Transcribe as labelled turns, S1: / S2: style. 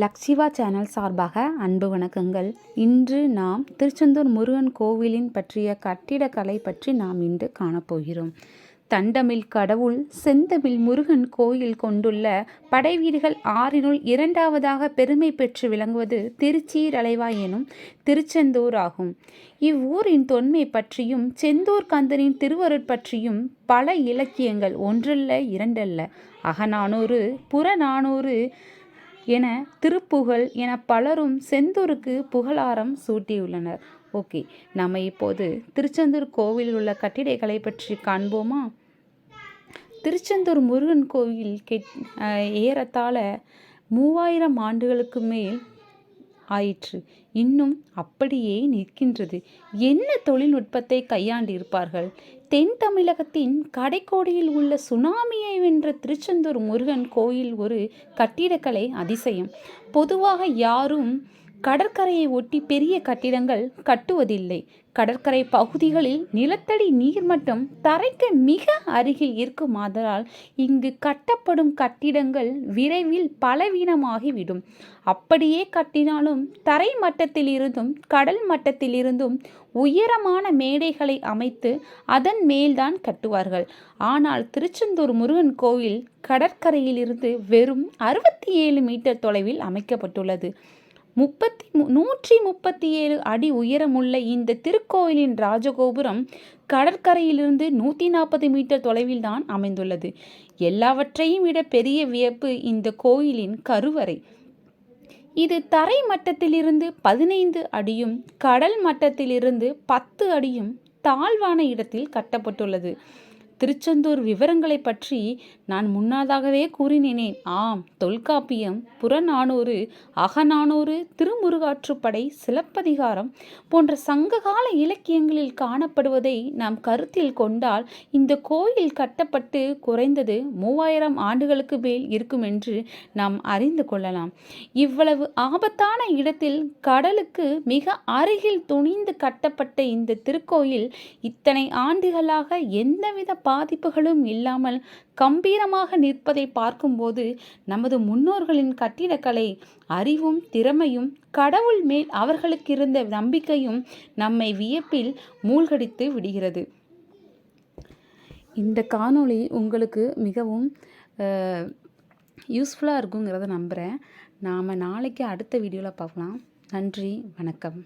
S1: லக்ஷிவா channel சார்பாக அன்பு வணக்கங்கள். இன்று நாம் திருச்செந்தூர் முருகன் கோவிலின் பற்றிய கட்டிடக்கலை பற்றி நாம் இன்று காணப்போகிறோம். தண்டமில் கடவுள் செந்தமிழ் முருகன் கோயில் கொண்டுள்ள படைவீடுகள் ஆறினுள் இரண்டாவதாக பெருமை பெற்று விளங்குவது திருச்சீரலைவாய் எனும் திருச்செந்தூர் ஆகும். இவ்வூரின் தொன்மை பற்றியும் செந்தூர் கந்தனின் திருவருட் பற்றியும் பல இலக்கியங்கள் ஒன்றல்ல இரண்டல்ல. அகநானூறு புறநானூறு என திருப்புகழ் என பலரும் செந்தூருக்கு புகழாரம் சூட்டியுள்ளனர். ஓகே நம்ம இப்போது திருச்செந்தூர் கோவிலில் உள்ள கட்டிடக்கலை பற்றி காண்போமா? திருச்செந்தூர் முருகன் கோவில் கெட் ஏறத்தாழ மூவாயிரம் ஆண்டுகளுக்கு மேல் ஆயிற்று. இன்னும் அப்படியே நிற்கின்றது. என்ன தொழில்நுட்பத்தை கையாண்டிருப்பார்கள்? தென் தமிழகத்தின் கடைக்கோடியில் உள்ள சுனாமியை வென்ற திருச்செந்தூர் முருகன் கோயில் ஒரு கட்டிடக்கலை அதிசயம். பொதுவாக யாரும் கடற்கரையை ஒட்டி பெரிய கட்டிடங்கள் கட்டுவதில்லை. கடற்கரை பகுதிகளில் நிலத்தடி நீர்மட்டம் தரைக்கு மிக அருகில் இருக்குமாதலால் இங்கு கட்டப்படும் கட்டிடங்கள் விரைவில் பலவீனமாகிவிடும். அப்படியே கட்டினாலும் தரை மட்டத்திலிருந்தும் கடல் மட்டத்திலிருந்தும் உயரமான மேடைகளை அமைத்து அதன் மேல்தான் கட்டுவார்கள். ஆனால் திருச்செந்தூர் முருகன் கோவில் கடற்கரையிலிருந்து வெறும் அறுபத்தி ஏழு மீட்டர் தொலைவில் அமைக்கப்பட்டுள்ளது. முப்பத்தி நூற்றி முப்பத்தி ஏழு அடி உயரமுள்ள இந்த திருக்கோயிலின் ராஜகோபுரம் கடற்கரையிலிருந்து நூற்றி நாற்பது மீட்டர் தொலைவில் தான் அமைந்துள்ளது. எல்லாவற்றையும் விட பெரிய வியப்பு இந்த கோயிலின் கருவறை. இது தரை மட்டத்திலிருந்து பதினைந்து அடியும் கடல் மட்டத்திலிருந்து பத்து அடியும் தாழ்வான இடத்தில் கட்டப்பட்டுள்ளது. திருச்செந்தூர் விவரங்களை பற்றி நான் முன்னதாகவே கூறினேனேன் ஆம் தொல்காப்பியம் புறநானூறு அகநானூறு திருமுருகாற்றுப்படை சிலப்பதிகாரம் போன்ற சங்ககால இலக்கியங்களில் காணப்படுவதை நாம் கருத்தில் கொண்டால் இந்த கோயில் கட்டப்பட்டு குறைந்தது மூவாயிரம் ஆண்டுகளுக்கு மேல் இருக்கும் என்று நாம் அறிந்து கொள்ளலாம். இவ்வளவு ஆபத்தான இடத்தில் கடலுக்கு மிக அருகில் துணிந்து கட்டப்பட்ட இந்த திருக்கோயில் இத்தனை ஆண்டுகளாக எந்தவித பாதிப்புகளும் இல்லாமல் கம்பீரமாக நிற்பதை பார்க்கும்போது நமது முன்னோர்களின் கட்டிடக்கலை அறிவும் திறமையும் கடவுள் மேல் அவர்களுக்கு இருந்த நம்பிக்கையும் நம்மை வியப்பில் மூழ்கடித்து விடுகிறது. இந்த காணொளி உங்களுக்கு மிகவும் யூஸ்ஃபுல்லாக இருக்குங்கிறத நம்புகிறேன் நாம் நாளைக்கு அடுத்த வீடியோவில் பார்க்கலாம். நன்றி வணக்கம்.